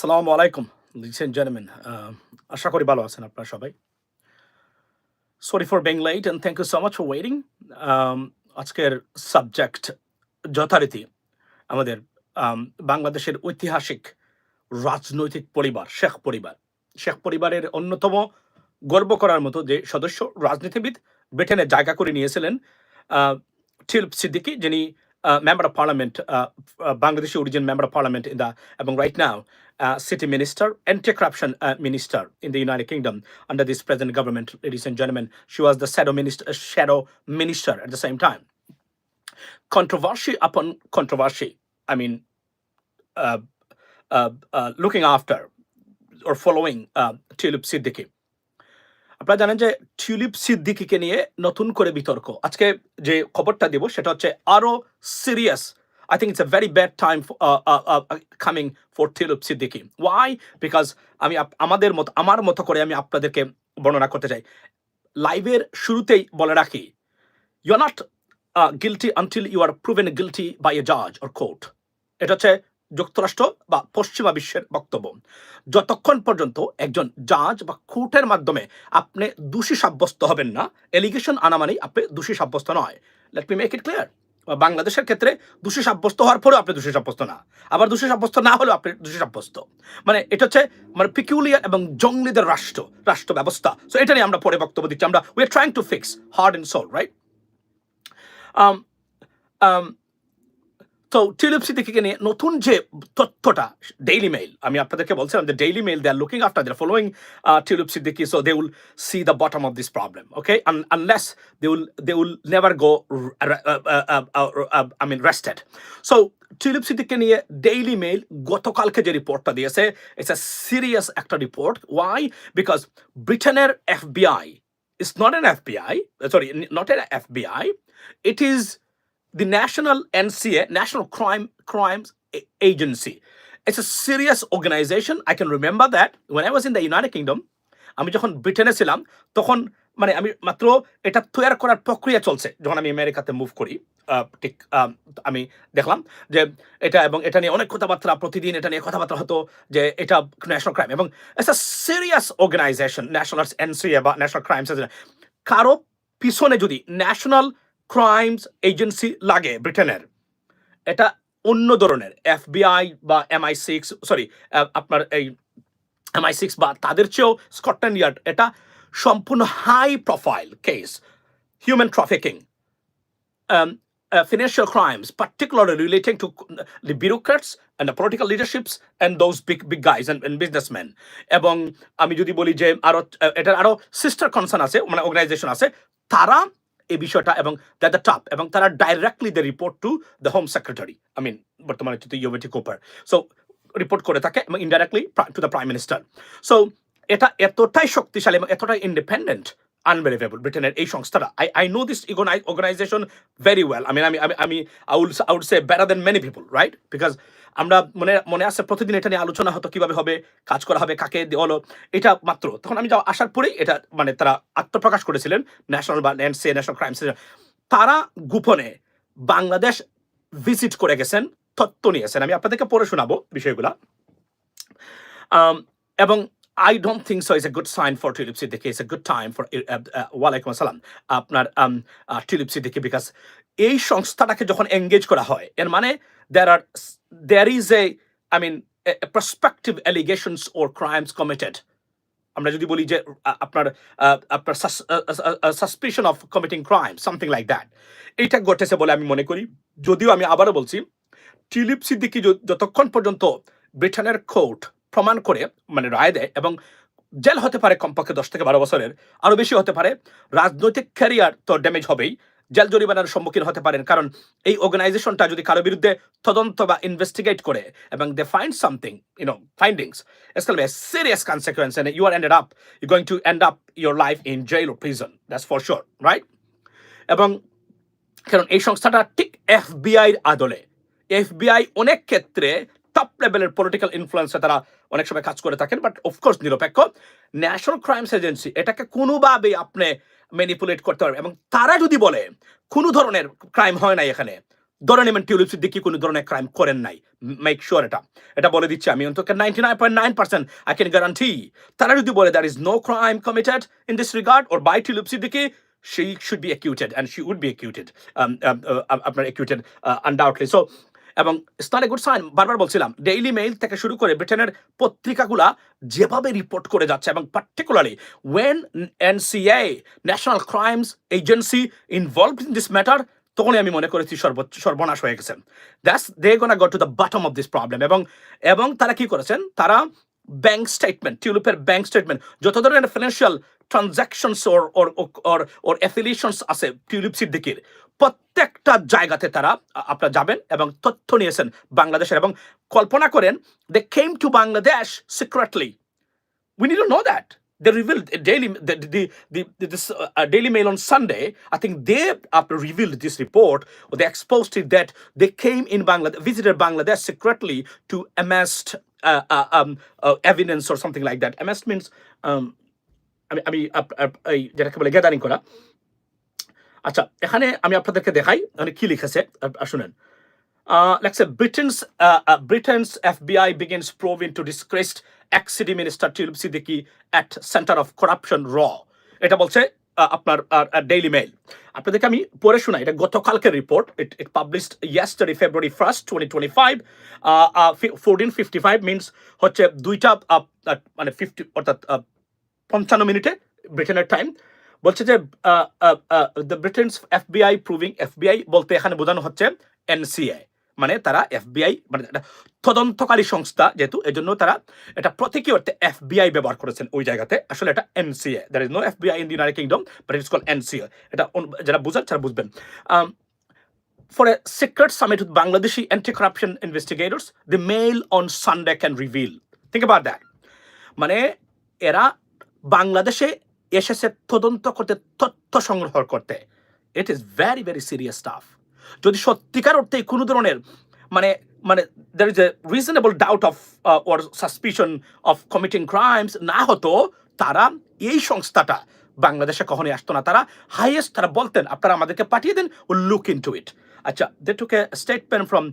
সালামু আলাইকুম ladies and আশা করি ভালো আছেন আপনারা সবাই। Sorry for being late and thank you so much for waiting আজকের সাবজেক্ট যথারীতি আমাদের বাংলাদেশের ঐতিহাসিক রাজনৈতিক পরিবার, শেখ পরিবার। শেখ পরিবারের অন্যতম গর্ব করার মতো যে সদস্য, রাজনীতিবিদ, ব্রিটেনে জায়গা করে নিয়েছিলেন টিলপ সিদ্দিকি, যিনি member of parliament Bangladeshi origin member of parliament in the এবং right now uh, city minister, anti-corruption uh, minister in the United Kingdom under this present government, ladies and gentlemen. She was the shadow minister, uh, shadow minister at the same time. Controversy upon controversy. I mean, uh, uh, uh, looking after or following uh, Tulip Siddiqui. আপনারা জানেন যে tulip সিদ্দিকিকে নিয়ে নতুন করে বিতর্ক আজকে যে খবরটা দেব সেটা হচ্ছে আরও serious I think it's a very bad time for, uh, uh, uh, coming for Tilip Siddiqui. Why? Because আমি আমাদের মতো আমার মতো করে আমি আপনাদেরকে বর্ণনা করতে চাই। লাইভের শুরুতেই বলে রাখি you are not guilty until you are proven guilty by a জাজ অর কোর্ট এটা হচ্ছে যুক্তরাষ্ট্র বা পশ্চিমা বিশ্বের বক্তব্য। যতক্ষণ পর্যন্ত একজন জাজ বা কোর্টের মাধ্যমে আপনি দোষী সাব্যস্ত হবেন না এলিগেশন আনা মানেই আপনি দোষী সাব্যস্ত নয়। Let me make it clear বাংলাদেশের ক্ষেত্রে দোষী সাব্যস্ত হওয়ার পরেও আপনি দোষী সাব্যস্ত না। আবার দোষী সাব্যস্ত না হলেও আপনি দোষী সাব্যস্ত। মানে এটা হচ্ছে মানে পিকিউলিয়ার এবং জঙ্গলিদের রাষ্ট্র রাষ্ট্র ব্যবস্থা। সো এটা নিয়ে আমরা পরে বক্তব্য দিচ্ছি। আমরা we are trying to fix hard and solve right তো টিলিপ সিদ্দিকিকে নিয়ে নতুন যে তথ্যটা ডেইলি মেইল আমি আপনাদেরকে বলছিলাম যে daily mail they are looking after they following Tulip Siddiqui so they will see the bottom of this problem okay unless they will they will never go I mean rested so Tulip সিদ্দিককে নিয়ে daily mail গতকালকে যে রিপোর্টটা দিয়েছে it's a serious একটা report why because ব্রিটেনের FBI it's not an FBI sorry not an FBI it is the National NCA, National Crime Crimes Agency. It's a serious organization. I can remember that when I was in the United Kingdom, আমি যখন ব্রিটেনে ছিলাম তখন মানে আমি মাত্র এটা তৈরি করার প্রক্রিয়া চলছে যখন আমি আমেরিকাতে মুভ করি ঠিক আমি দেখলাম যে এটা এবং এটা নিয়ে অনেক কথাবার্তা প্রতিদিন এটা নিয়ে কথাবার্তা হতো যে এটা ন্যাশনাল ক্রাইম এবং it's a serious organisation national NCA বা ন্যাশনাল ক্রাইম কারও পিছনে যদি ন্যাশনাল ক্রাইমস এজেন্সি লাগে ব্রিটেনের এটা অন্য ধরনের এফবিআই বা এমআই সিক্স সরি আপনার এই এমআই সিক্স বা তাদের চেয়েও স্কটল্যান্ড ইয়ার্ড এটা সম্পূর্ণ high profile case human trafficking financial crimes, particularly relating to the bureaucrats and the political leaderships and those big big guys and, businessmen. এবং আমি যদি বলি যে আরও আহ, এটার আরও সিস্টার কনসার্ন আছে মানে অর্গানাইজেশন আছে তারা এই বিষয়টা এবং দ্য টপ এবং তারা directly the report to the home secretary I mean বর্তমানে হচ্ছে ইউভেটি কোপার সো রিপোর্ট করে থাকে এবং indirectly to the prime minister so এটা এতটাই শক্তিশালী এবং এতটাই ইন্ডিপেন্ডেন্ট আনবিলিভেবল ব্রিটেনের এই সংস্থাটা। I I know this organization very well আমি আমি আমি আমি I I would say better than many people right because আমরা মনে মনে আছে প্রতিদিন এটা নিয়ে আলোচনা হতো কীভাবে হবে কাজ করা হবে কাকে দেওয়া হলো এটা মাত্র তখন আমি যাওয়া আসার পরেই এটা মানে তারা আত্মপ্রকাশ করেছিলেন ন্যাশনাল বা এনসিএ ন্যাশনাল ক্রাইম তারা গোপনে বাংলাদেশ ভিজিট করে গেছেন তথ্য নিয়েছেন আমি আপনাদেরকে পড়ে শোনাবো বিষয়গুলা এবং I don't. It's a good sign for Tulip Siddiqui. It's a good time for uh, uh, ওয়ালাইকুম আসসালাম আপনার um, uh, Tulip এই সংস্থাটাকে যখন এঙ্গেজ করা হয় এর মানে there are there is a I mean a, a prospective allegations or crimes committed. আমরা যদি বলি যে আপনার আপনার suspicion of committing crime something like that এইটা ঘটেছে বলে আমি মনে করি। যদিও আমি আবারও বলছি টিলিপ সিদ্দিকি যতক্ষণ পর্যন্ত ব্রিটেনের কোর্ট প্রমাণ করে মানে রায় দেয় এবং জেল হতে পারে কমপক্ষে দশ থেকে বারো বছরের আরও বেশি হতে পারে রাজনৈতিক ক্যারিয়ার তো ড্যামেজ হবেই। জেল জরিমানার সম্মুখীন হতে পারেন। কারণ এই অর্গানাইজেশনটা যদি কারও বিরুদ্ধে তদন্ত বা ইনভেস্টিগেট করে এবং they find something findings it's going to be a serious consequence and you are ended up, you're going to end up your life in jail or prison. That's for sure এবং কারণ এই সংস্থাটা ঠিক FBI আদলে FBI অনেক ক্ষেত্রে top লেভেলের political ইনফ্লুয়েন্সে তারা অনেক সময় কাজ করে থাকেন বাট অফকোর্স নিরপেক্ষ। ন্যাশনাল ক্রাইমস এজেন্সি এটাকে কোনোভাবেই আপনি ম্যানিপুলেট করতে পারবেন এবং তারা যদি বলে কোনো ধরনের ক্রাইম হয় না এখানে ধরে নেবেন টিউলিপ সিদ্দিকি কোনো ধরনের ক্রাইম করেন নাই মেক শিওর এটা এটা বলে দিচ্ছি আমি অন্তত ninety nine point nine percent I can guarantee তারা যদি বলে there is no crime committed in this regard or by Tulip Siddiqui she and she would be acquitted um, um, uh, আপনার uh, undoubtedly. So এবং star good sign, বারবার বলছিলাম daily mail থেকে শুরু করে ব্রিটেনের পত্রিকাগুলা যেভাবে রিপোর্ট করে যাচ্ছে এবং particularly when NCA national crimes agency involve in this matter তখনই আমি মনে করেছি সর্বোচ্চ সর্বনাশ হয়ে গেছেন that's they gonna go to the bottom of this problem এবং এবং তারা কি করেছেন? তারা ব্যাংক স্টেটমেন্ট টিউলিপের ব্যাংক স্টেটমেন্ট যত ধরনের ফিনান্সিয়াল ট্রানজাকশনস ওর ওর ওর ওর অ্যাফিলিয়েশনস আছে টিউলিপ সিদ্দিকির প্রত্যেকটা জায়গাতে তারা আপনারা যাবেন এবং তথ্য নিয়েছেন বাংলাদেশের এবং কল্পনা করেন they came to Bangladesh secretly uh, uh, Daily Mail on Sunday. I think they after revealed this report, or they exposed it that they came in Bangladesh, visited Bangladesh secretly to amass uh, uh, um, uh, evidence or something like that. Amass means um, আমি আমি যেটাকে বলে gathering করা আচ্ছা এখানে আমি আপনাদেরকে দেখাই মানে কি লিখেছে শুনেন। said, Britain's uh, uh, Britain's FBI begins probe into disgraced ex-city minister Tulip Siddiqui at Center of Corruption Raw. এটা বলছে আপনার ডেইলি মেইল আপনাদেরকে আমি পড়ে শোনাই এটা গতকালকের report it it published yesterday February first twenty twenty five fourteen fifty five means হচ্ছে দুইটা মানে ফিফটি অর্থাৎ পঞ্চান্ন মিনিটে ব্রিটেনের টাইম বলছে যে the Britain's FBI proving FBI বলতে এখানে বোঝানো হচ্ছে এনসিআই মানে তারা এফবিআই মানে তদন্তকারী সংস্থা যেহেতু এজন্য তারা এটা প্রতীকী অর্থে এফবিআই ব্যবহার করেছেন ওই জায়গাতে আসলে এটা NCA there is no FBI in United Kingdom but it's call NCA এটা অন- যারা বুঝেন তারা বুঝবেন for a secret summit with Bangladeshi anti-corruption investigators, the mail on Sunday can reveal. Think about that. মানে এরা বাংলাদেশে এসেছে তদন্ত করতে, তথ্য সংগ্রহ করতে। It is very very serious stuff যদি সত্যিকার অর্থে কোনো ধরনের মানে মানে there is a reasonable doubt of or suspicion of committing crimes না হতো, তারা এই সংস্থাটা, বাংলাদেশে কখনোই আসতো না। তারা হাইয়েস্ট তারা বলতেন, আপনারা আমাদেরকে পাঠিয়ে দেন ও লুক ইন টু ইট আচ্ছা they took a statement from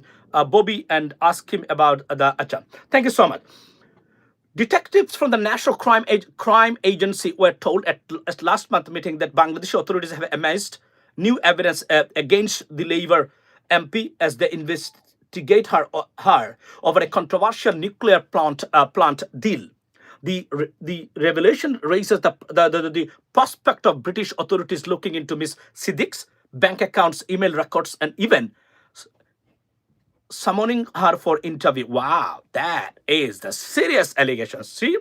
Bobby and ask him about the আচ্ছা thank you so much Detectives from the National Crime, Ag- Crime Agency were told at, at last month meeting that Bangladeshi authorities have amassed new evidence uh, against the Labour MP as they investigate her, her over a controversial nuclear plant uh, plant deal. The, the revelation raises the, the, the, the prospect of British authorities looking into Miss Siddique's bank accounts, email records, and even summoning her for interview. Wow, that is the serious allegation. See,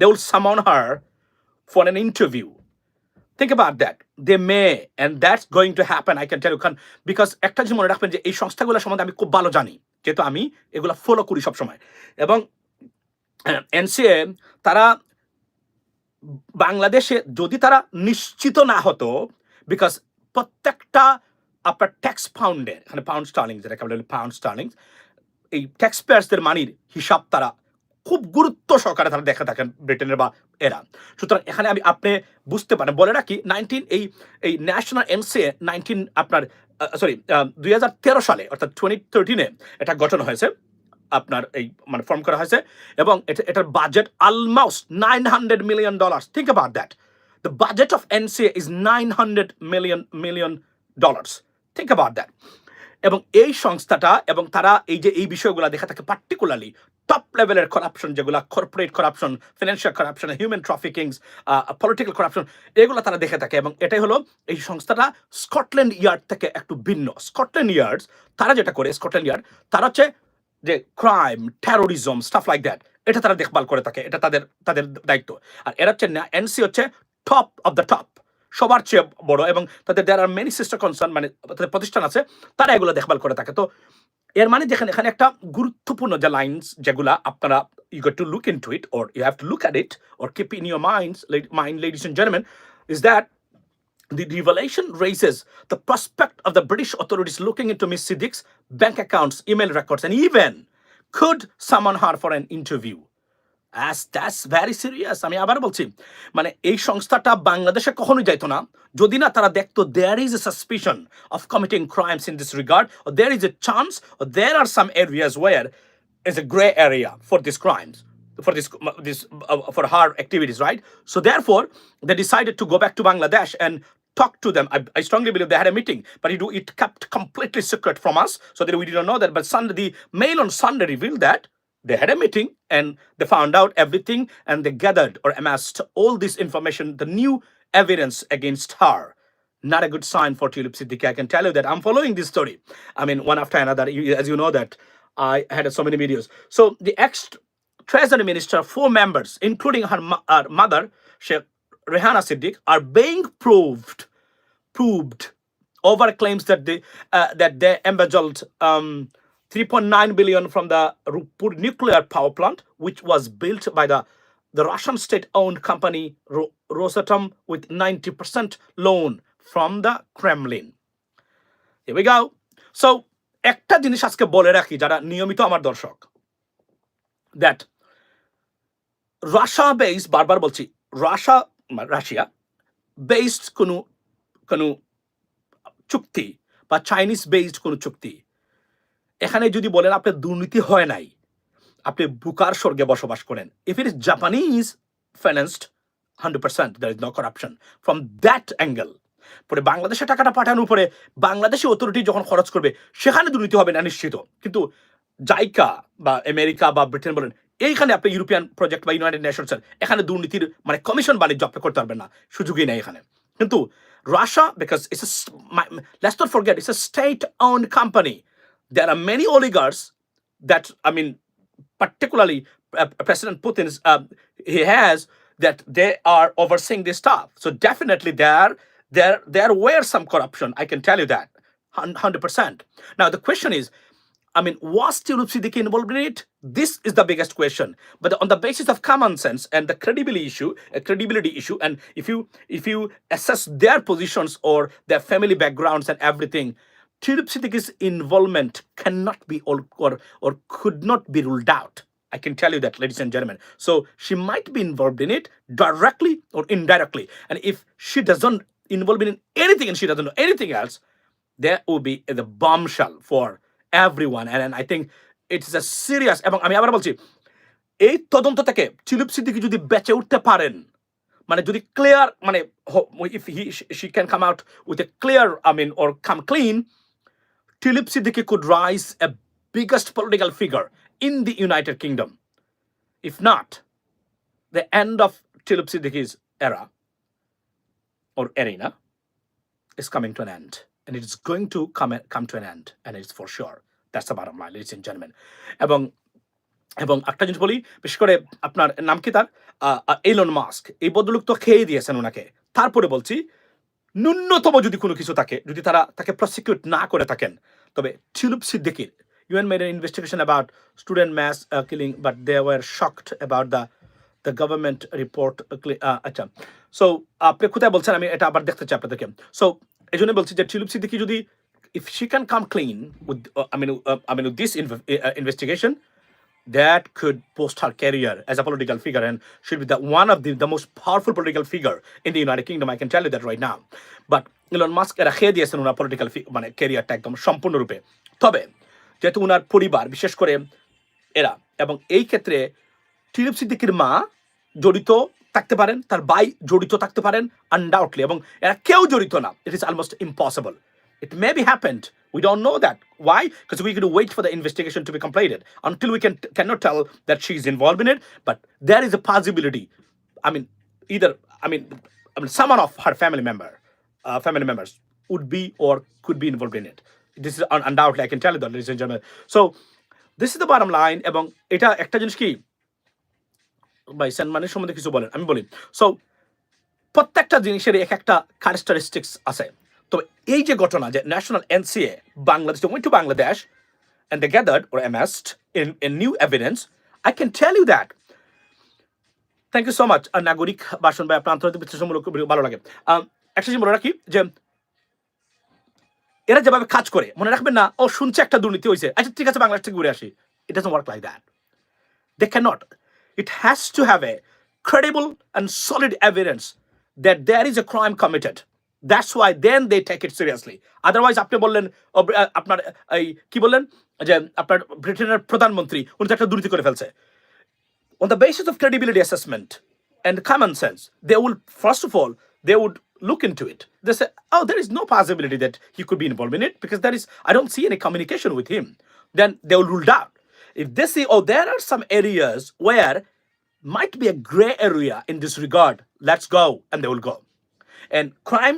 they will summon her for an interview. Think about that. They may, and that's going to happen. I can tell you, কারণ because একটা জিনিস মনে রাখবেন যে এই সংস্থাগুলো সম্বন্ধে আমি খুব ভালো জানি যেহেতু আমি এগুলো ফলো করি সবসময় এবং এনসিএ তারা বাংলাদেশে যদি তারা নিশ্চিত না হতো বিকজ প্রত্যেকটা আপনার ট্যাক্স পাউন্ডের এখানে পাউন্ড স্টার্লিং যেটাকে বলে পাউন্ড স্টার্লিং এই ট্যাক্স পেয়ার্সদের মানির হিসাব তারা খুব গুরুত্ব সহকারে তারা দেখে থাকেন ব্রিটেনের বা এরা। সুতরাং এখানে আমি আপনি বুঝতে পারেন, বলে রাখি নাইনটিন এই এই ন্যাশনাল এনসিএ নাইনটিন আপনার সরি দুই হাজার তেরো সালে, অর্থাৎ টোয়েন্টি থার্টিনে এটা গঠন হয়েছে, আপনার এই মানে ফর্ম করা হয়েছে, এবং এটা, এটার budget almost nine hundred million dollar think about that the budget of NCA is nine hundred million million dollars think about that এবং এই সংস্থাটা এবং তারা এই যে, এই বিষয়গুলো দেখা থাকে পার্টিকুলারলি টপ লেভেলের করাপশন যেগুলো corporate corruption financial corruption human traffickings political corruption এগুলো তারা দেখে থাকে এবং এটাই হলো এই সংস্থাটা স্কটল্যান্ড ইয়ার্ড থেকে একটু ভিন্ন। স্কটল্যান্ড ইয়ার্ড তারা যেটা করে স্কটল্যান্ড ইয়ার্ড তারা হচ্ছে যে crime terrorism stuff like that এটা তারা দেখভাল করে থাকে। এটা তাদের তাদের দায়িত্ব। আর এরা হচ্ছে এনসি হচ্ছে টপ অফ দ্য টপ সবার চেয়ে বড় এবং তাদের there are many sister concern মানে তাদের প্রতিষ্ঠান আছে তারা এগুলো দেখভাল করে থাকে তো এর মানে যেখানে এখানে একটা গুরুত্বপূর্ণ যে লাইন্স যেগুলা আপনারা you got to look into it or you have to look at it or keep in your minds mind ladies and gentleman is that The revelation raises the prospect of the British authorities looking into Miss Siddique's bank accounts, email records, and even could summon her for an interview. As that's very serious আমি আবার বলছি মানে এই সংস্থাটা বাংলাদেশে কখনোই যাইতো না যদি না তারা দেখতো there is a suspicion of committing crimes in this regard there is a chance there are some areas where is a gray area for these crimes for this this uh, for her activities right so therefore they decided to go back to bangladesh and talk to them i, I strongly believe they had a meeting but it, it kept completely secret from us so that we didn't know that but sunday the mail on sunday revealed that they had a meeting and they found out everything and they gathered or amassed all this information the new evidence against her not a good sign for Tulip Siddiqui. I can tell you that I'm following this story. I mean, one after another. As you know that I had so many videos. So the ex Treasury Minister, four members, including her, her mother, Sheikh Rehana Siddiq, are being proved, proved over claims that they uh, that they embezzled um, 3.9 billion from the Rupur nuclear power plant, which was built by the the Russian state-owned company Ro- Rosatom with 90% loan from the Kremlin. Here we go. So একটা জিনিস আজকে বলে রাখি যারা নিয়মিত আমার দর্শক that Russia base বারবার বলছি রাশিয়া রাশিয়া বেসড কোনো কোনো চুক্তি বা চাইনিজ বেসড কোনো চুক্তি এখানে যদি বলেন আপনার দুর্নীতি হয় নাই, আপনি বুকার স্বর্গে বসবাস করেন। If it is Japanese financed hundred percent there is no corruption from that angle পরে বাংলাদেশে টাকাটা পাঠানোর পরে বাংলাদেশি অথরিটি যখন খরচ করবে, সেখানে দুর্নীতি হবে না, নিশ্চিত। কিন্তু জাইকা বা আমেরিকা বা ব্রিটেন বলেন, এইখানে আপনি ইউরোপিয়ান প্রজেক্ট বা ইউনাইটেড নেশনসের এখানে দুর্নীতির মানে কমিশন বাণিজ্য আপনি করতে পারবেন না, সুযোগই নেই এখানে। কিন্তু Russia because it's let's not forget it's a state own company there are many oligarchs that I mean, particularly uh, President Putin's um, he has that they are overseeing this stuff. So definitely there there there were some corruption. I can tell you that hundred percent. Now the question is. I mean, was Tulip Siddiqui involved in it? This is the biggest question. But on the basis of common sense and the credibility issue, a credibility issue, and if you if you assess their positions or their family backgrounds and everything, Tulip Siddiqui's involvement cannot be or, or or could not be ruled out. I can tell you that, ladies and gentlemen. So she might be involved in it directly or indirectly. And if she doesn't involve in anything and she doesn't know anything else, there will be the bombshell for everyone. And, and I think it's a serious এবং আমি আবার বলছি এই তদন্ত থেকে চিলুপ সিদ্দিকি যদি বেঁচে উঠতে পারেন মানে যদি ক্লিয়ার মানে if he she can come out with a clear I mean or come clean Tulip Siddiqui could rise a biggest political figure in the United Kingdom. If not, the end of Tulip Siddiqui's era or arena is coming to an end. And it is going to come, come to an end. And it's for sure. That's the bottom line, ladies and gentlemen. এবং এবং একটা জিনিস বলি বিশেষ করে আপনার নাম কি তার এলন মাস্ক এই বদলুক তো খেয়ে দিয়েছেন ওনাকে তারপরে বলছি ন্যূনতম যদি কোনো কিছু থাকে, যদি তারা তাকে প্রসিকিউট না করে থাকেন, তবে টিলুপ সিদ্দিকির UN made investigation about student mass killing but they were shocked about the the government report আচ্ছা সো আপনি কোথায় বলছেন? আমি এটা আবার দেখতে চাই আপনাদেরকে। সো এই জন্য বলছি যে টিলুপ সিদ্দিকি যদি if she can come clean with I mean I mean this investigation that could boost her career as a political figure and should be the one of the, the most powerful political figure in the United Kingdom. I can tell you that right now. But Elon Musk এরা খেয়ে দিয়েছেন ওনার political মানে ক্যারিয়ারটা একদম সম্পূর্ণরূপে তবে যেহেতু ওনার পরিবার বিশেষ করে এরা এবং এই ক্ষেত্রে টিলিপ সিদ্দিকির মা জড়িত থাকতে পারেন তার ভাই জড়িত থাকতে পারেন আনডাউটলি এবং এরা কেউ জড়িত না it is almost impossible It may be happened. We don't know that. Why? Because we could wait for the investigation to be completed until we can cannot tell that she's involved in it. But there is a possibility. I mean, either I mean, I mean, someone of her family member, uh, family members would be or could be involved in it. This is un- undoubtedly I can tell you that, ladies and gentlemen. So this is the bottom line. এবং এটা একটা জিনিস কি ভাই সানমানের সম্বন্ধে কিছু বলেন আমি বলি সো প্রত্যেকটা জিনিসের এক একটা ক্যারেক্টারিস্টিক্স আছে তো এই যে ঘটনা যে national NCA Bangladesh went to Bangladesh and they gathered or amassed in, in new evidence, I can tell you that. Thank you so much আর নাগরিক বাসন ভাই আপনার আন্তর্জাতিক বিশ্লেষণমূলক ভালো লাগে একটা জিনিস বলে রাখি যে এরা যেভাবে কাজ করে মনে রাখবেন না ও শুনছে একটা দুর্নীতি হয়েছে আচ্ছা ঠিক আছে বাংলাদেশ থেকে ঘুরে আসি it doesn't work like that they can not it has to have a credible and solid evidence that there is a crime committed. That's why then they take it seriously. Otherwise, আপনি বললেন ও, আহ, আপনার এই কি বললেন যে আপনার ব্রিটেনের প্রধানমন্ত্রী উনি তো একটা দুর্নীতি করে ফেলছে on the basis of credibility assessment and common sense, they will, first of all, they would look into it. They say, oh, there is no possibility that he could be involved in it because there is, I don't see any communication with him. Then they will rule it out. If they see, oh, there are some areas where might be a gray area in this regard, let's go, and they will go. And crime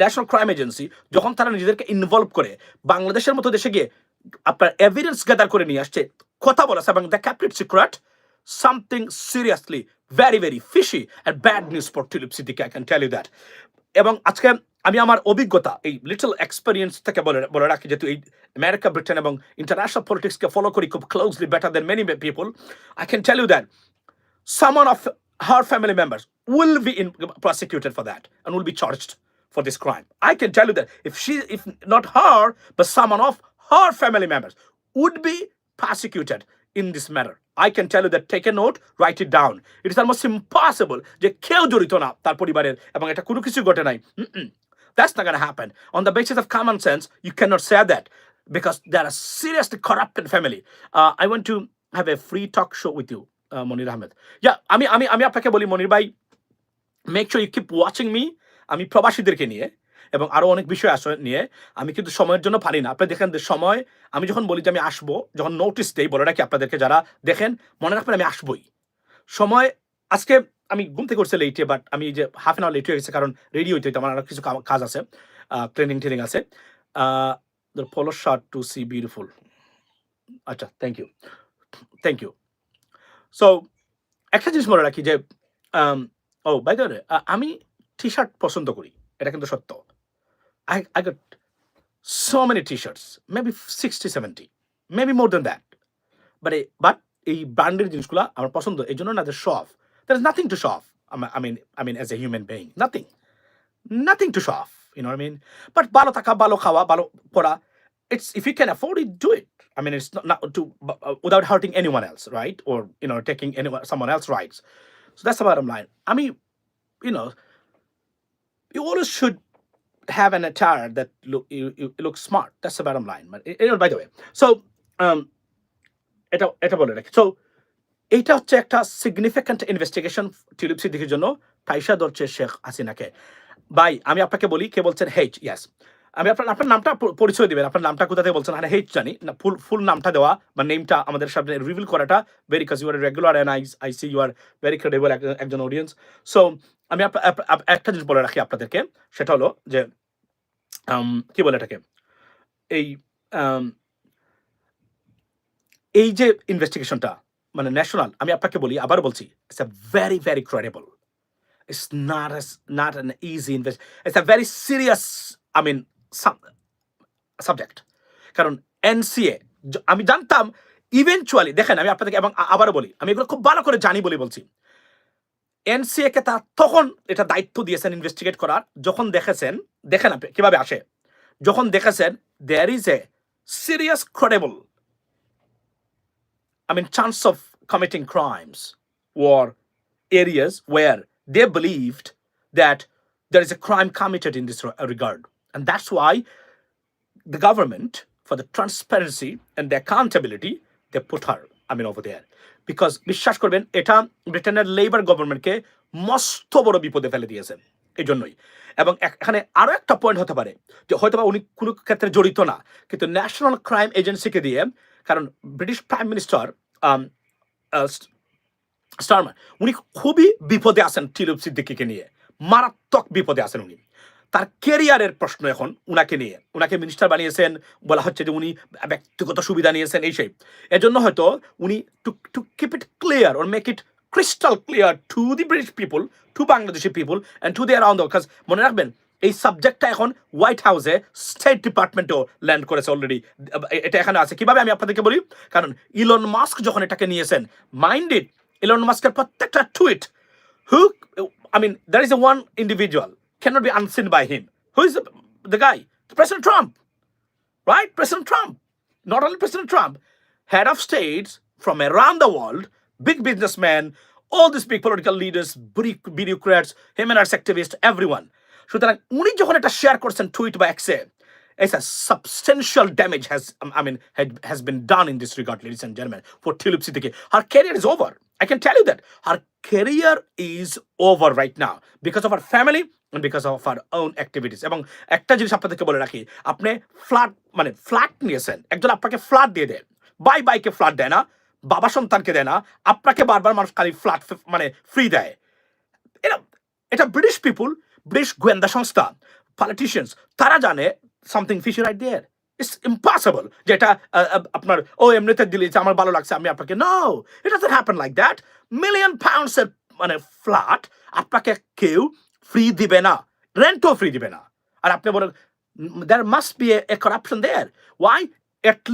national crime agency যখন তারা নিজেদেরকে involve করে, বাংলাদেশের মতো দেশে গিয়ে আপনার evidence gather করে নিয়ে আসছে, কথা বলেছে এবং the kept secret something seriously very very fishy and bad news for Tulip Siddiqui I can tell you that এবং আজকে আমি আমার অভিজ্ঞতা, এই লিটল এক্সপিরিয়েন্স থেকে বলে বলে রাখি যেহেতু এই আমেরিকা ব্রিটেন এবং ইন্টারন্যাশনাল পলিটিক্সকে ফলো করি খুব closely better than many people I can tell you that someone of her family members will be in, prosecuted for that and will be charged for this crime. I can tell you that if she, if not her, but someone of her family members would be prosecuted in this matter. I can tell you that take a note, write it down. It is almost impossible যে কেউ জড়িত না তার পরিবারের এবং এটা কোনো কিছু ঘটে নাই Mm-mm. That's not going to happen. On the basis of common sense, you cannot say that because they're a seriously corrupted family. Uh, I want to have a free talk show with you, Uh, Ahmed. Yeah, আমি আমি আমি আপনাকে বলি মনির ভাই make sure you keep watching me আমি প্রবাসীদেরকে নিয়ে এবং আরও অনেক বিষয় আসে নিয়ে আমি কিন্তু সময়ের জন্য পারি না। আপনি দেখেন সময় আমি যখন বলি যে আমি আসব যখন নোটিস দেই বলে রাখি আপনাদেরকে যারা দেখেন মনে রাখবেন আমি আসবই। সময় আজকে আমি ঘুম থেকে করছি লেটে বাট আমি যে হাফ অ্যান আওয়ার লেট হয়ে গেছে কারণ রেডি হইতে আমার আরও কিছু কাজ আছে ট্রেনিং ট্রেনিং আছে। Follow shirt to see beautiful আচ্ছা thank you thank you so একটা জিনিস মনে রাখি যে ও বাই দ্য আমি টি শার্ট পছন্দ করি, এটা কিন্তু সত্য। I I got so many T shirts maybe sixty seventy maybe more than that but but এই ব্র্যান্ডের জিনিসগুলো আমার পছন্দ, এই জন্য না যে show there is nothing to show I mean I mean as a human being nothing nothing to show you know I mean but ভালো থাকা, ভালো খাওয়া, ভালো পড়া it's if you can afford it, do it. I mean, it's not, not to uh, without hurting anyone else, right? Or you know, taking anyone someone else's rights. So that's the bottom line. I mean, you know, you always should have an attire that look you, you look smart. That's the bottom line. But you know, by the way, so um, এটা এটা বলে রাখি so এইটা হচ্ছে একটা significant investigation tulip সিদ্দিকির জন্য টাইসা ধরছে শেখ হাসিনাকে ভাই আমি আপনাকে বলি কে বলছেন হেচ ইয়াস আমি আপনার আপনার নামটা পরিচয় দিবেন। আপনার নামটা কোথা থেকে বলছেন? আরে হেচ জানি। না, ফুল ফুল নামটা দেওয়া বা নেমটা আমাদের সামনে রিভিল করাটা ভেরি কাজ you are regular and I I see you are very credible একজন অডিয়েন্স সো আমি একটা জিনিস বলে রাখি আপনাদেরকে। সেটা হলো যে কি বলে এটাকে? এই এই যে ইনভেস্টিগেশনটা মানে ন্যাশনাল আমি আপনাকে বলি, আবার বলছি it's a very very credible it's not not an easy invest it's a very serious I mean subject কারণ এনসিএ আমি জানতাম ইভেনচুয়ালি দেখেন আমি আপনাদেরকে এবং আবারও বলি আমি এগুলো খুব ভালো করে জানি বলে বলছি এনসিএ কে তারা তখন এটা দায়িত্ব দিয়েছেন ইনভেস্টিগেট করার যখন দেখেছেন দেখেন আপনি কীভাবে আসে যখন দেখেছেন there is a serious credible I mean, chance of committing crimes or areas where believed that there is a crime committed in this re- regard. And that's why the government, for the transparency and the accountability, they put her, I mean, over there. Because বিশ্বাস করবেন এটা ব্রিটেনের labour গভর্নমেন্টকে মস্ত বড় বিপদে ফেলে দিয়েছে এই জন্যই এবং এখানে আরও একটা পয়েন্ট হতে পারে যে হয়তো বা উনি কোনো ক্ষেত্রে জড়িত না কিন্তু ন্যাশনাল ক্রাইম এজেন্সিকে দিয়ে কারণ ব্রিটিশ প্রাইম মিনিস্টার স্টারমার উনি খুবই বিপদে আছেন টিলুপ সিদ্দিকিকে নিয়ে। মারাত্মক বিপদে আছেন উনি। তার কেরিয়ারের প্রশ্ন এখন উনাকে নিয়ে। উনাকে মিনিস্টার বানিয়েছেন, বলা হচ্ছে যে উনি ব্যক্তিগত সুবিধা নিয়েছেন, এই সেই। এজন্য হয়তো উনি to to keep it clear or make it crystal clear to the British people to Bangladeshi people and to the around কাজ মনে রাখবেন, এই সাবজেক্টটা এখন হোয়াইট হাউসে স্টেট ডিপার্টমেন্টও ল্যান্ড করেছে অলরেডি এটা এখানে আছে। কীভাবে আমি আপনাদেরকে বলি? কারণ ইলন মাস্ক যখন এটাকে নিয়েছেন মাইন্ডেড ইলন মাস্কের প্রত্যেকটা tweet who I mean there is a one individual cannot be unseen by him. Who is the, the guy? President Trump, right? President Trump. Not only President Trump, head of states from around the world, big businessmen, all these big political leaders, bureau- bureaucrats, human rights activists, everyone. সুতরাং উনি যখন এটা share করছেন tweet বা এক্সে it's a substantial damage has um, I mean had, has been done in this regard, ladies and gentlemen, for Tulip Siddiqui. Her career is over. I can tell you that her career is over right now because of her family and of her own activities. এবং একটা জিনিস আপনাদেরকে বলে রাখি আপনি flat মানে flat নিয়েছেন একজন আপনাকে ফ্ল্যাট দিয়ে দেয়। বাই বাইকে ফ্ল্যাট দেয় না বাবা সন্তানকে দেয় না আপনাকে বারবার মানুষ খালি ফ্ল্যাট মানে ফ্রি দেয়। এটা এটা ব্রিটিশ পিপুল ব্রিটিশ গোয়েন্দা সংস্থা পলিটিশিয়ানস তারা জানে something fishy right there it's impossible ah, ah, আপনার ও এমনিতে দিলে যে আমার ভালো লাগছে আমি আপনাকে no it doesn't happen like that million পাউন্ডসের মানে ফ্ল্যাট আপনাকে কেউ ফ্রি দিবে না। রেন্টও ফ্রি দিবে না। আর আপনি বলেন there must be a corruption there why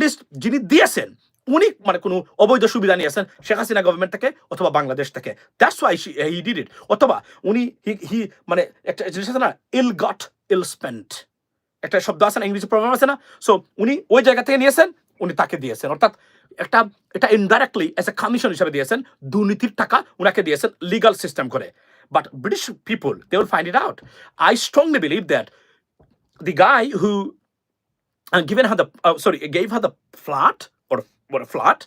list যিনি দিয়েছেন, উনি মানে কোনো অবৈধ সুবিধা নিয়েছেন, শেখ হাসিনা গভর্নমেন্ট থেকে অথবা বাংলাদেশ থেকে। That's why he did it অথবা উনি হি হি মানে একটা জিনিস আছে না ইল গট ইল স্পেন্ট একটা শব্দ আছে না ইংরেজি প্রবলেম আছে না? সো উনি ওই জায়গা থেকে নিয়েছেন, উনি তাকে দিয়েছেন। অর্থাৎ একটা, এটা ইনডাইরেক্টলি এস এ কমিশন হিসেবে দিয়েছেন, দুর্নীতির টাকা উনাকে দিয়েছেন লিগাল সিস্টেম করে। But British people, they will find it out. I strongly believe that the guy who uh, given her the uh, sorry gave her the flat or what a flat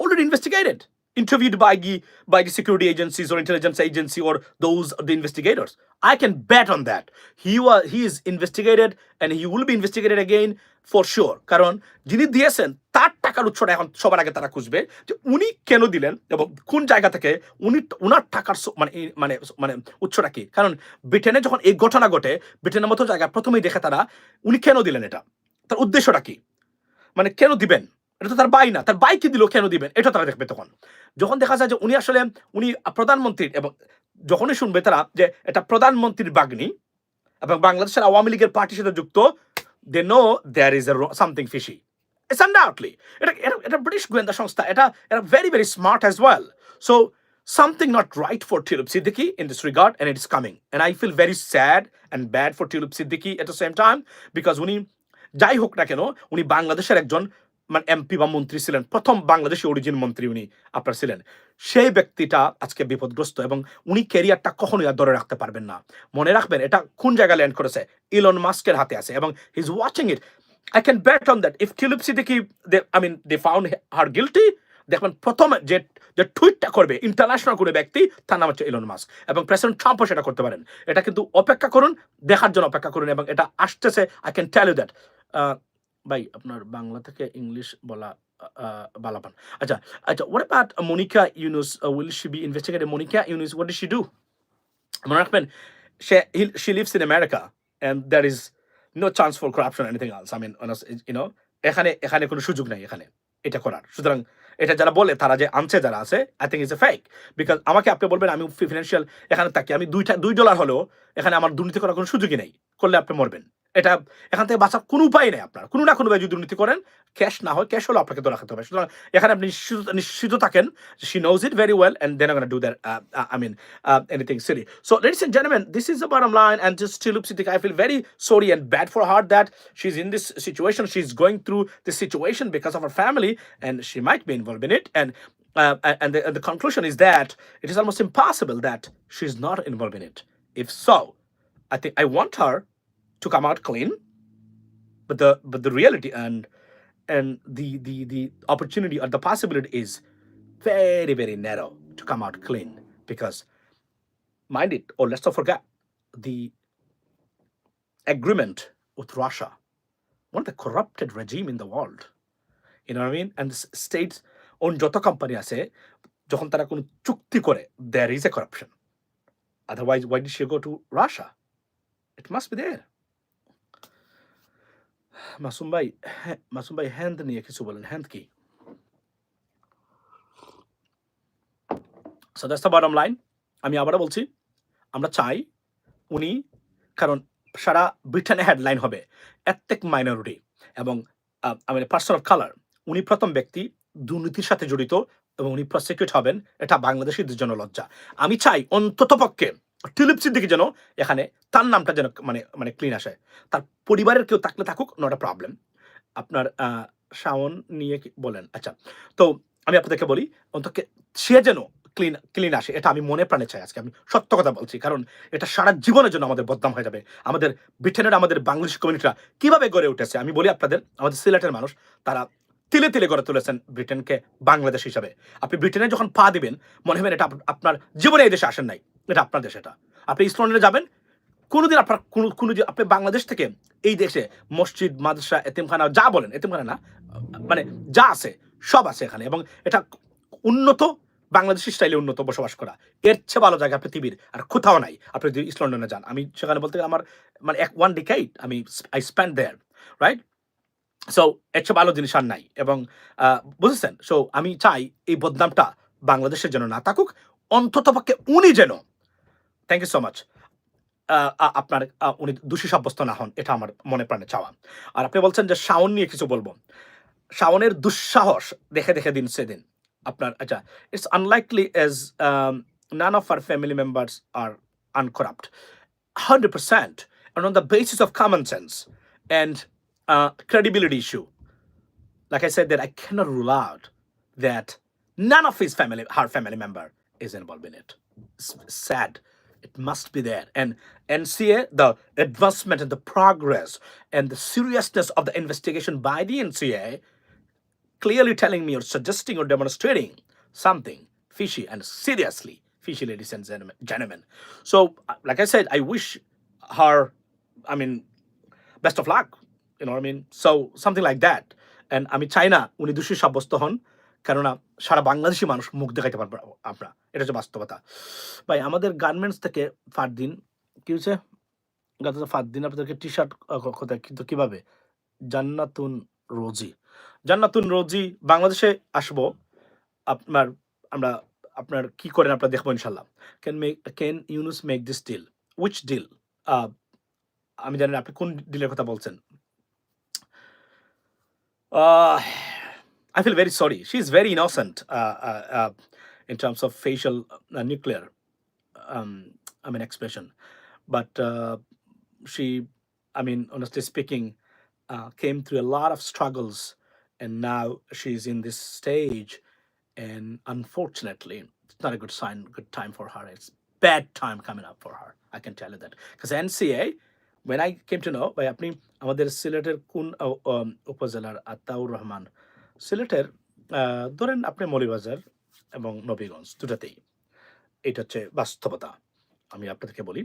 already investigated interviewed by the by the security agencies or intelligence agency or those the investigators i can bet on that he was he is investigated and he will be investigated again for sure কারণ যিনি দিয়েছেন, তার টাকার উৎসটা এখন সবার আগে তারা খুঁজবে যে উনি কেন দিলেন এবং কোন জায়গা থেকে উনি উনার টাকার মানে মানে মানে উৎসটা কি? কারণ ব্রিটেনে যখন এই ঘটনা ঘটে, ব্রিটেনের মতো জায়গায় প্রথমেই দেখে তারা উনি কেন দিলেন এটা? তার উদ্দেশ্যটা কি? মানে কেন দিবেন? এটা তো তার বাই না। তার বাই কি দিল, কেন দিবেন? এটা তারা দেখবে তখন। যখন দেখা যায় যে উনি আসলে, উনি প্রধানমন্ত্রীর এবং যখনই শুনবে তারা যে এটা প্রধানমন্ত্রীর বাগ্নি এবং বাংলাদেশের আওয়ামী লীগের পার্টির সাথে যুক্ত they know there is a something fishy it's undoubtedly এটা এটা এটা ব্রিটিশ গোয়েন্দা সংস্থা এটা এটা very very smart as well so something not right for Tulip Siddiqui in this regard, and it is coming. And I feel very sad and bad for Tulip Siddiqui at the same time because উনি যাই হোক না কেন উনি বাংলাদেশের একজন মানে MP বা মন্ত্রী ছিলেন, প্রথম বাংলাদেশি অরিজিন মন্ত্রী উনি, আপনার ছিলেন। সেই ব্যক্তিটা আজকে বিপদগ্রস্ত এবং উনি ক্যারিয়ারটা কখনোই আর ধরে রাখতে পারবেন না। মনে রাখবেন, এটা কোন জায়গায় ল্যান্ড করেছে? ইলন মাস্কের হাতে আছে এবং he is watching it I can bet on that if Tulip Siddiq I mean they found her guilty দেখবেন প্রথম যে যে টুইটটা করবে ইন্টারন্যাশনাল কোনো ব্যক্তি, তার নাম হচ্ছে ইলন মাস্ক এবং প্রেসিডেন্ট ট্রাম্পও সেটা করতে পারেন। এটা কিন্তু অপেক্ষা করুন, দেখার জন্য অপেক্ষা করুন এবং এটা আসতেছে I can tell you that ভাই, আপনার বাংলা থেকে ইংলিশ বলা বালা পান আচ্ছা আচ্ছা what about Monica Yunus? Will she be investigated Monica Yunus what did she do মনে রাখবেন, সে she lives in America and there is no chance for corruption anything else I mean you know এখানে এখানে কোনো সুযোগ নাই এখানে, এটা করার। সুতরাং এটা যারা বলে, তারা যে আনছে, যারা আছে I think is a fake because আমাকে আপনি বলবেন, আমি ফিনান্সিয়াল এখানে থাকি, আমি দুইটা, দুই ডলার হলেও এখানে আমার দুর্নীতি করার কোনো সুযোগই নেই, করলে আপনি মরবেন। এটা এখান থেকে বাঁচার কোনো উপায় নেই আপনার কোনো না কোনো যদি দুর্নীতি করেন ক্যাশ না হয় ক্যাশ হলেও আপনাকে ধরে রাখতে হবে সুতরাং এখানে আপনি নিশ্চিত নিশ্চিত থাকেন she knows it very well and then do that I mean anything silly. So, ladies and gentlemen, this is the bottom line. And just Tilup Siddiq, I feel very sorry and bad for her that she's in this situation. She's going through this situation because of her family, and she might be involved in it. And uh, and, the, and the conclusion is that it is almost impossible that she's not involved in it. If so, I think I want her to come out clean. But the but the reality and and the the the opportunity or the possibility is very very narrow to come out clean because mind it, or let's not forget the agreement with Russia, one of the corrupted regime in the world. You know what I mean? And s- states own যত company আছে যখন তারা কোনো চুক্তি করে there is a corruption. Otherwise, why did she go to Russia? It must be there. Masum ভাই হ্যাঁ, মাসুম ভাই হ্যান্ড নিয়ে কিছু বলেন। হ্যান্ড কি? So that's the bottom line আমি আবারও বলছি আমরা চাই উনি কারণ সারা ব্রিটেনে হেডলাইন হবে এত্তেক মাইনরিটি এবং আমি পার্সন অফ কালার উনি প্রথম ব্যক্তি দুর্নীতির সাথে জড়িত এবং উনি প্রসিকিউট হবেন এটা বাংলাদেশিদের জন্য লজ্জা। আমি চাই অন্তত পক্ষে টিলিপ সিদ্দিকি যেন এখানে তার নামটা যেন মানে মানে ক্লিন আসে। তার পরিবারের কেউ থাকলে থাকুক নট প্রবলেম আপনার শাওন নিয়ে বলেন? আচ্ছা তো আমি আপনাদেরকে বলি অন্তকে সে যেন ক্লিন ক্লিন আসে, এটা আমি মনে প্রাণে চাই আজকে। আমি সত্য কথা বলছি, কারণ এটা সারা জীবনের জন্য আমাদের বদনাম হয়ে যাবে। আমাদের ব্রিটেনের, আমাদের বাংলাদেশ কমিউনিটিরা কীভাবে গড়ে উঠেছে? আমি বলি আপনাদের, আমাদের সিলেটের মানুষ, তারা তিলে তিলে গড়ে তুলেছেন ব্রিটেনকে বাংলাদেশ হিসাবে। আপনি ব্রিটেনে যখন পা দিবেন, মনে হবেন এটা আপ- আপনার জীবনে এই দেশে আসেন নাই। এটা আপনার দেশ এটা। আপনি লন্ডনে যাবেন, কোনোদিন আপনার কোনো কোনো আপনি বাংলাদেশ থেকে এই দেশে মসজিদ, মাদ্রাসা, এতিমখানা, যা বলেন, এতিমখানা না মানে যা আছে, সব আছে এখানে। এবং এটা উন্নত বাংলাদেশি স্টাইলে উন্নত বসবাস করা। এর চেয়ে ভালো জায়গা পৃথিবীর, আর কোথাও নাই। আপনি যদি ইস্ট লন্ডনে যান, আমি সেখানে বলতে আমার মানে এক ওয়ান ডিকাইট আমি I spend there right so এর চেয়ে ভালো জিনিস আর নাই। এবং বুঝেছেন? সো আমি চাই এই বদনামটা বাংলাদেশের যেন না থাকুক অন্তত পক্ষে উনি যেন থ্যাংক ইউ সো মাচ আপনার উনি দোষী সাব্যস্ত না হন এটা আমার মনে প্রাণে চাওয়া আর আপনি বলছেন যে শাওন নিয়ে কিছু বলব শাওনের দুঃসাহস দেখে দেখে দিন সেদিন আপনার আচ্ছা it's unlikely as none of her family members are uncorrupt hundred percent and on the basis of common sense and uh, credibility issue, like I said, that I cannot rule out that none of his family, her family member, is involved in it. It's sad. It must be there. And NCA, the advancement and the progress and the seriousness of the investigation by the NCA, clearly telling me or suggesting or demonstrating something fishy and seriously fishy, ladies and gentlemen- gentlemen. So, uh, like I said, I wish her, I mean, best of luck. You know what I mean? So, something like that. And আমি চাই না উনি দোষী সাব্যস্ত হন কেননা সারা বাংলাদেশি মানুষ মুখ দেখাইতে পারবে আমরা। এটা হচ্ছে বাস্তবতা। ভাই, আমাদের গার্মেন্টস থেকে ফার দিন কি হচ্ছে ফার দিন আপনাদেরকে টি শার্ট কোথায় কিন্তু কীভাবে? জান্নাতুন রোজি। জান্নাতুন রোজি, বাংলাদেশে আসব। আপনার, আমরা, আপনার কি করেন আপনারা দেখব ইনশাল্লাহ can make can Yunus make this deal which deal আমি জানি আপনি কোন ডিলের কথা বলছেন? I feel very sorry she is very innocent in terms of facial uh, nuclear um, I mean expression but uh, she I mean honestly speaking uh, came through a lot of struggles and now she's in this stage and unfortunately it's not a good sign good time for her it's bad time coming up for her i can tell you that because nca when i came to know by আপনি আমাদের সিলেটের কোন আহ, উম, উপজেলার আতাউর রহমান সিলেটের ধরেন আপনি মলিবাজার এবং নবীগঞ্জ দুটাতেই। এটা হচ্ছে বাস্তবতা। আমি আপনাদেরকে বলি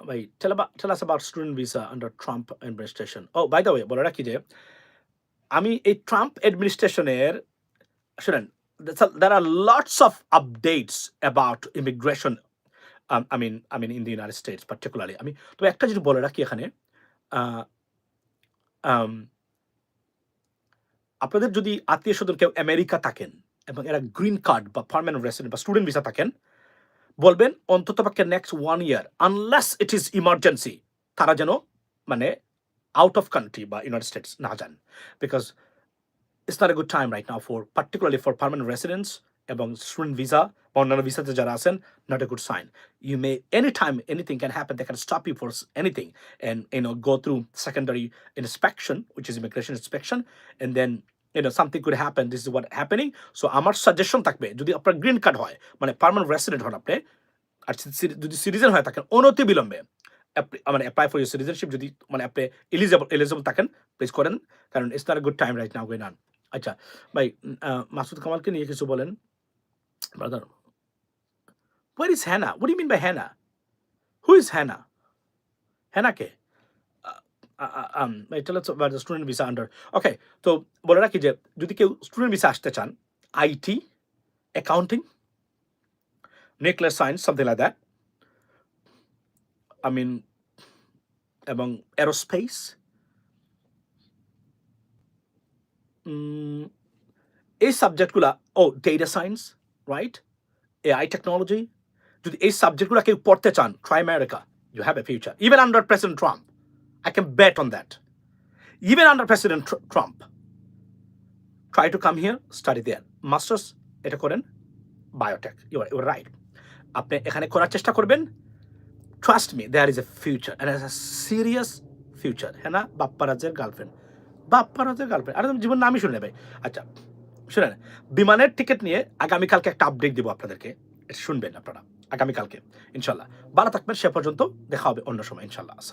ভাই visa under Trump administration O by the way বলে রাখি যে, আমি এই ট্রাম্প অ্যাডমিনিস্ট্রেশনের শুনেন there are lots of updates about immigration I mean I mean in আমি, তবে একটা যদি বলে রাখি এখানে আপনাদের যদি আত্মীয় স্বজন কেউ আমেরিকা থাকেন এবং এরা গ্রিন কার্ড বা পার্মানেন্ট রেসিডেন্ট বা স্টুডেন্ট ভিসা থাকেন, বলবেন অন্তত পক্ষে next one year unless it is emergency তারা যেন মানে আউট অফ কান্ট্রি বা ইউনাইটেড স্টেটস না যান। Because it's not a good time right now for particularly for permanent residents এবং স্টুডেন্ট ভিসা বা অন্যান্য ভিসাতে যারা আছেন not a good sign anytime anything can happen they can stop you for s- anything and you know go through secondary inspection which is immigration inspection and then you know something could happen this is what happening so আমার suggestion থাকবে যদি আপনার green card হয় মানে permanent resident হন আপনি আর যদি citizen হয় থাকেন অনতি বিলম্বে মানে অ্যাপ্লাই ফর ইউর সিটিজেনশিপ যদি মানে আপনি এলিজেবল এলিজেবল থাকেন প্লিজ করেন কারণ it's not good time right now Gwyn আচ্ছা ভাই মাসুদ কামালকে নিয়ে কিছু বলেন brother Where is Hannah? What do you mean by Hannah? Who is Hannah? Hannah কে? Uh, uh, uh, um, about the student visa under. Okay, তো বলে রাখি যে যদি কেউ স্টুডেন্ট ভিসা আসতে চান IT accounting nuclear science something like that I mean এবং এরোস্পেস এই সাবজেক্টগুলা ও data science right AI technology যদি এই সাবজেক্টগুলো কেউ পড়তে চান try America you have a future even under President Trump I can bet on that even under President Trump try to come here study there masters এটা করেন biotech you your right আপনি এখানে করার চেষ্টা করবেন। Trust me there is a future and a serious future হ্যাঁ না? বাপ্পারাজের girlfriend বাপ্পার হচ্ছে গার্লফ্রেন্ড আরে তুমি জীবন নামই শুনে ভাই। আচ্ছা শুনেন, বিমানের টিকিট নিয়ে আগামীকালকে একটা আপডেট দিব আপনাদেরকে। শুনবেন আপনারা আগামীকালকে ইনশাল্লাহ ভালো থাকবেন, সে পর্যন্ত দেখা হবে অন্য সময় ইনশাল্লাহ